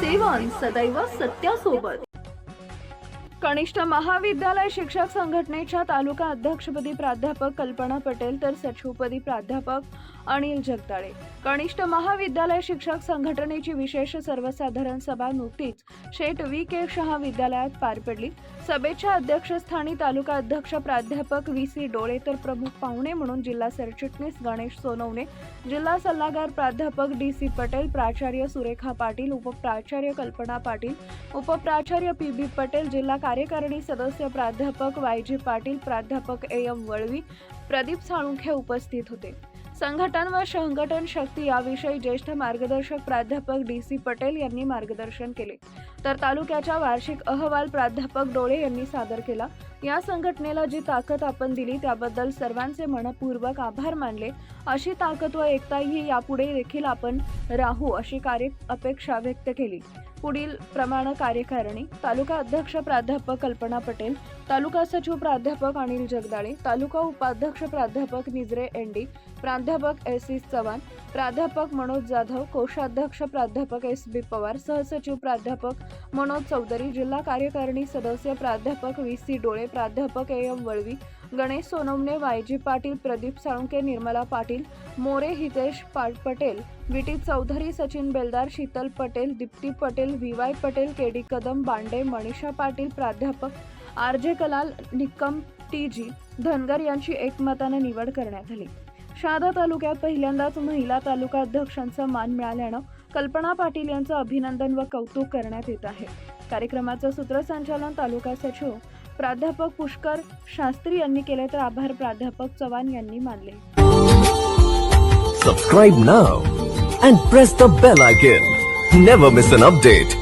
सेवन सदैव सत्यासोबत. कनिष्ठ महाविद्यालय शिक्षक संघटनेच्या तालुका अध्यक्षपदी प्राध्यापक कल्पना पटेल तर सचिवपदी प्राध्यापक अनिल जगदाळे कनिष्ठ महाविद्यालय शिक्षक संघटनेची विशेष सर्वसाधारण सभा नुकतीच शेठ व्ही. के. शहा विद्यालयात पार पडली. सभेच्या अध्यक्षस्थानी तालुका अध्यक्ष प्राध्यापक व्ही. सी. डोळे तर प्रमुख पाहुणे म्हणून जिल्हा सरचिटणीस गणेश सोनवणे जिल्हा सल्लागार प्राध्यापक डी. सी. पटेल प्राचार्य सुरेखा पाटील उपप्राचार्य कल्पना पाटील उपप्राचार्य पी. बी. पटेल जिल्हा कार्यकारिणी सदस्य प्राध्यापक वाय जी पाटील प्राध्यापक ए एम वळवी प्रदीप साळुंखे उपस्थित होते. संघटन व संघटन शक्ती याविषयी ज्येष्ठ मार्गदर्शक प्राध्यापक डी सी पटेल यांनी मार्गदर्शन केले. तर तालुक्याच्या वार्षिक अहवाल प्राध्यापक डोळे यांनी सादर केला. या संघटनेला जी ताकद आपण दिली त्याबद्दल सर्वांचे मनपूर्वक आभार मानले. अशी ताकद व एकता ही यापुढे देखील आपण राहू अशी कार्य अपेक्षा व्यक्त केली. पुढील प्रमाण कार्यकारिणी तालुका अध्यक्ष प्राध्यापक कल्पना पटेल तालुका सचिव प्राध्यापक अनिल जगदाळे तालुका उपाध्यक्ष प्राध्यापक निजरे एनडी प्राध्यापक एस सी चव्हाण प्राध्यापक मनोज जाधव कोषाध्यक्ष प्राध्यापक एस बी पवार सहसचिव प्राध्यापक मनोज चौधरी जिल्हा कार्यकारिणी सदस्य प्राध्यापक व्ही सी डोळे प्राध्यापक A M Valvi Ganesh Sonawane Y G Patil Pradeep Salunke Nirmala Patil More Hitesh Patel V T Chaudhari Sachin Beldar Sheetal Patel Deepti Patel V Y Patel K D Kadam Bande Manisha Patil प्राध्यापक R J Kalal Nikam T G Dhangar यांची एकमताने निवड करण्यात आली. शहादा तालुक्यात पहिल्यांदाच महिला तालुका अध्यक्षांचा मान मिळाल्यानं कल्पना पाटील यांचं अभिनंदन व कौतुक करण्यात येत आहे. कार्यक्रमाचं सूत्रसंचालन तालुका सचिव प्राध्यापक पुष्कर शास्त्री यांनी केले तर आभार. प्राध्यापक चव्हाण यांनी मानले. Subscribe now and press the bell icon never miss an update